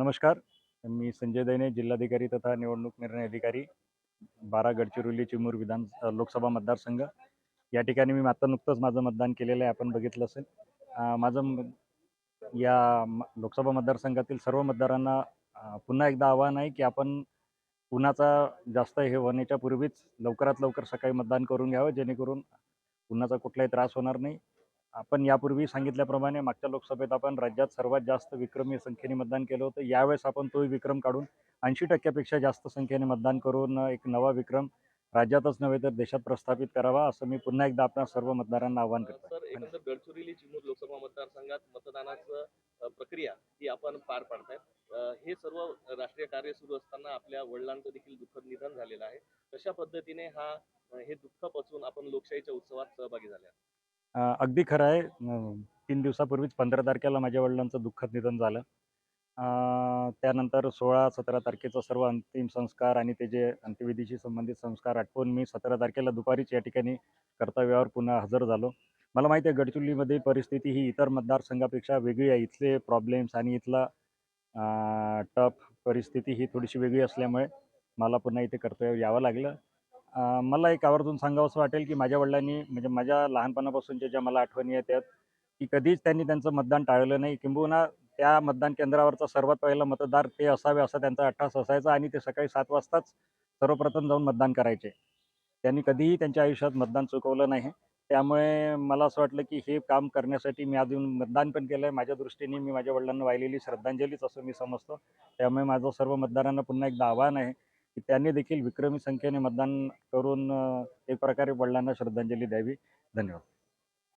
नमस्कार. मी संजय दैने जिल्हाधिकारी तथा निवडणूक निर्णय अधिकारी बारा गडचिरोली चिमूर विधान लोकसभा मतदारसंघ. या ठिकाणी मी आता नुकतंच माझं मतदान केलेलं आहे आपण बघितलं असेल. माझं या म- लोकसभा मतदारसंघातील सर्व मतदारांना पुन्हा एकदा आव्हान आहे की आपण उन्हाचा जास्त हे होण्याच्या पूर्वीच लवकरात लवकर सकाळी मतदान करून घ्यावं जेणेकरून उन्हाचा कुठलाही त्रास होणार नाही. आपण यापूर्वी सांगितल्याप्रमाणे मागच्या लोकसभेत आपण राज्यात सर्वात जास्त विक्रमी संख्येने मतदान केलं होतं. यावेळेस आपण तोही विक्रम काढून ऐंशी टक्क्यापेक्षा जास्त संख्येने मतदान करून एक नवा विक्रम राज्यातच नव्हे तर देशात प्रस्थापित करावा असं मी पुन्हा एकदा आपल्या सर्व मतदारांना आवाहन करतो गडचिरोली चिमूर लोकसभा मतदारसंघात मतदानाचं प्रक्रिया ही आपण पार पाडतायत. अ, हे सर्व राष्ट्रीय कार्य सुरू असताना आपल्या वडिलांचं देखील दुःखद निधन झालेलं आहे. कशा पद्धतीने हा हे दुःख पचवून आपण लोकशाहीच्या उत्सवात सहभागी झाले आहात? अ, अगदी खरं आहे. तीन दिवसापूर्वीच पंधरा तारखेला माझ्या वडिलांचं दुःखद निधन झालं. त्यानंतर सोळा सतरा तारखेचा सर्व अंतिम संस्कार आणि त्याचे अंत्यविधीशी संबंधित संस्कार आटपून मी सतरा तारखेला दुपारीच या ठिकाणी कर्तव्यावर पुन्हा हजर झालो. मला माहिती आहे गडचिरोलीमध्ये परिस्थिती ही इतर मतदारसंघापेक्षा वेगळी आहे. इथले प्रॉब्लेम्स आणि इथला टफ परिस्थिती ही थोडीशी वेगळी असल्यामुळे मला पुन्हा इथे कर्तव्यावर यावं लागलं. मला एक आवर्जून सांगावंसं वाटेल की माझ्या वडिलांनी म्हणजे माझ्या लहानपणापासूनच्या ज्या मला आठवणी आहेत त्यात की कधीच त्यांनी त्यांचं मतदान टाळलं नाही. किंबहुना त्या मतदान केंद्रावरचा सर्वात पहिला मतदार ते असावे असा त्यांचा अट्टास असायचा आणि ते सकाळी सात वाजताच सर्वप्रथम जाऊन मतदान करायचे. त्यांनी कधीही त्यांच्या आयुष्यात मतदान चुकवलं नाही. त्यामुळे मला असं वाटलं की हे काम करण्यासाठी मी अजून मतदान पण केलं आहे. माझ्या दृष्टीने मी माझ्या वडिलांना वाहिलेली श्रद्धांजलीच असं मी समजतो. त्यामुळे माझं सर्व मतदारांना पुन्हा एकदा आव्हान आहे. की त्यांनी देखील विक्रमी संख्येने मतदान करून एक प्रकारे वडिलांना श्रद्धांजली द्यावी. धन्यवाद.